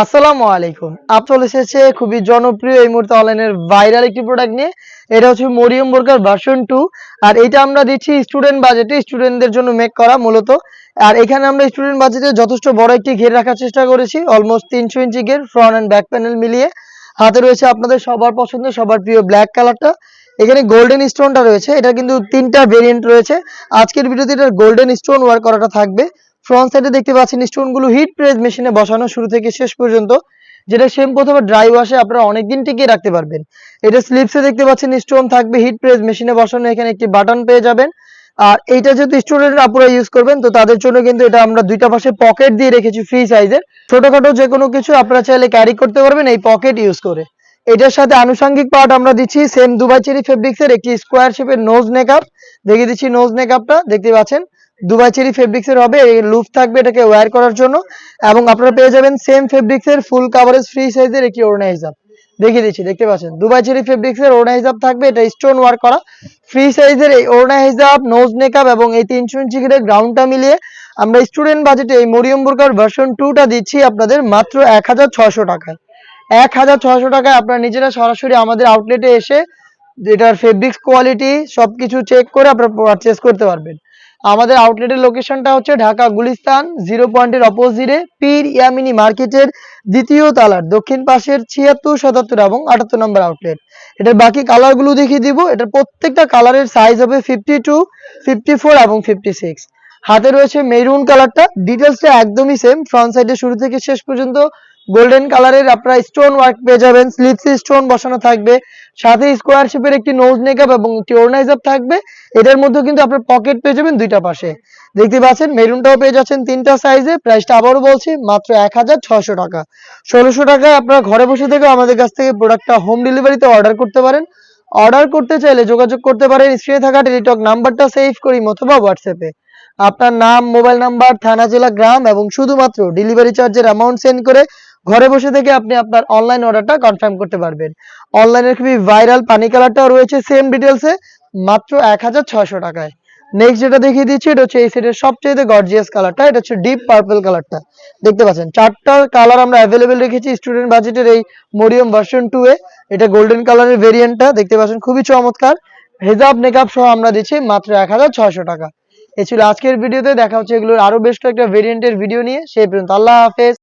আসসালামু আলাইকুম। আপ চলে এসেছে খুবই জনপ্রিয় এই মুহূর্তে অনলাইনের ভাইরাল একটি প্রোডাক্ট নিয়ে। এটা হচ্ছে মরিয়ম বোরকার ভার্সন টু আর এটা আমরা দিচ্ছি স্টুডেন্ট বাজেটে স্টুডেন্টদের জন্য মেক করা মূলত। আর এখানে আমরা স্টুডেন্ট বাজেটে যথেষ্ট বড় একটি ঘের রাখার চেষ্টা করেছি। অলমোস্ট তিনশো ইঞ্চি ঘের ফ্রন্ট অ্যান্ড ব্যাক প্যানেল মিলিয়ে। হাতে রয়েছে আপনাদের সবার পছন্দের, সবার প্রিয় ব্ল্যাক কালারটা এখানে গোল্ডেন স্টোনটা রয়েছে। এটা কিন্তু তিনটা ভেরিয়েন্ট রয়েছে। আজকের ভিডিওতে এটা গোল্ডেন স্টোন ওয়ার্ক করাটা থাকবে। ফ্রন্ট সাইডে দেখতে পাচ্ছেন স্টোনগুলো হিট প্রেস মেশিনে বসানো শুরু থেকে শেষ পর্যন্ত, যেটা সেম অথবা ড্রাই ওয়াশে আপনারা অনেকদিন টিকিয়ে রাখতে পারবেন। এটা স্লিপসে দেখতে পাচ্ছেন স্টোন থাকবে হিট প্রেস মেশিনে বসানো, এখানে একটি বাটন পেয়ে যাবেন। আর এইটা যেহেতু স্টুডেন্ট আপুরা ইউজ করবেন, তো তাদের জন্য কিন্তু এটা আমরা দুইটা পাশে পকেট দিয়ে রেখেছি ফ্রি সাইজের ছোটখাটো যে কোনো কিছু আপনারা চাইলে ক্যারি করতে পারবেন এই পকেট ইউজ করে। এটার সাথে আনুষঙ্গিক পার্ট আমরা দিচ্ছি সেম দুবাই চেরি ফেব্রিক্স এর একটি স্কোয়ার শেপের নোজ নেকআপ দেখিয়ে দিচ্ছি নোজ নেকআপটা দেখতে পাচ্ছেন? দুবাই চেরি ফেব্রিক্স এর হবে, এই লুপ থাকবে এটাকে ওয়্যার করার জন্য। এবং আপনারা পেয়ে যাবেন সেম ফেব্রিক্স এর ফুল কাভারেজ ফ্রি সাইজের একটি ওড়না হিসাব দেখিয়ে দিচ্ছি, দেখতে পাচ্ছেন? দুবাই চেরি ফেব্রিক্স এর ওড়না হিসাব থাকবে, এটা স্টোন ওয়ার্ক করা। ফ্রি সাইজের এই ওড়না হিসাব নোজ মেকআপ এবং এই তিনশো ইঞ্চি ঘিরের গ্রাউন্ডটা মিলিয়ে আমরা স্টুডেন্ট বাজেটে এই মরিয়ম বুরকার ভার্সন টুটা দিচ্ছি আপনাদের মাত্র এক হাজার ছশো টাকায়। এক হাজার ছশো টাকায় আপনারা নিজেরা সরাসরি আমাদের আউটলেটে এসে এটার ফেব্রিক্স কোয়ালিটি সবকিছু চেক করে আপনারা পারচেস করতে পারবেন। আমাদের আউটলেটের লোকেশনটা হচ্ছে ঢাকা গুলিস্তান জিরো পয়েন্টের অপোজিটে পীর ইয়ামিনী মার্কেটের দ্বিতীয় তালার দক্ষিণ পাশের ছিয়াত্তর, সাতাত্তর এবং আটাত্তর নম্বর আউটলেট এটার বাকি কালারগুলো দেখিয়ে দিব। এটার প্রত্যেকটা কালারের সাইজ হবে ফিফটি টু ফিফটি ফোর এবং ফিফটি সিক্স হাতে রয়েছে মেরুন কালারটা ডিটেলসটা একদমই সেম ফ্রন্ট সাইডে শুরু থেকে শেষ পর্যন্ত গোল্ডেন কালারের আপনারা স্টোন ওয়ার্ক পেয়ে যাবেন স্লিপসে স্টোন বসানো থাকবে, সাথে স্কোয়ার শেপের একটি নোজ নেকআপ এবং একটি ওড়নাইজার থাকবে, এটার মধ্যেও কিন্তু আপনার পকেট পেয়ে যাবেন দুইটা পাশে। দেখতে পাচ্ছেন, মেরুনটাও পেয়ে যাচ্ছেন তিনটা সাইজে প্রাইসটা আবারও বলছি, মাত্র এক হাজার ছশো টাকা। ষোলোশো টাকায় আপনারা ঘরে বসে থেকে আমাদের কাছ থেকে প্রোডাক্টটা হোম ডেলিভারিতে অর্ডার করতে পারেন। অর্ডার করতে চাইলে যোগাযোগ করতে পারেন, স্ক্রিনে থাকা টেলিটক নাম্বারটা সেভ করি অথবা হোয়াটসঅ্যাপে আপনার নাম মোবাইল নাম্বার থানা, জেলা, গ্রাম এবং শুধুমাত্র ডেলিভারি চার্জের অ্যামাউন্ট সেন্ড করে ঘরে বসে থেকে আপনি আপনার অনলাইন অর্ডারটা কনফার্ম করতে পারবেন। অনলাইনে খুবই ভাইরাল পানি কালারটাও রয়েছে সেম ডিটেলসে মাত্র এক হাজার ছয়শো টাকায়। নেক্সট যেটা দেখিয়ে দিচ্ছি, এটা হচ্ছে এই সেটের সবচেয়ে গর্জিয়াস কালারটা এটা হচ্ছে ডিপ পার্পল কালারটা দেখতে পাচ্ছেন, চারটা কালার আমরা অ্যাভেলেবেল রেখেছি স্টুডেন্ট বাজেটের এই মরিয়ম ভার্সন টু এ। এটা গোল্ডেন কালারের ভেরিয়েন্টটা দেখতে পাচ্ছেন, খুবই চমৎকার। হেজাব মেকআপ সহ আমরা দিচ্ছি মাত্র এক হাজার ছয়শো টাকা। এ ছিল আজকের ভিডিওতে দেখা হচ্ছে এগুলোর আরও বেশ কয়েকটা ভেরিয়েন্টের ভিডিও নিয়ে। সেই পর্যন্ত আল্লাহ হাফেজ।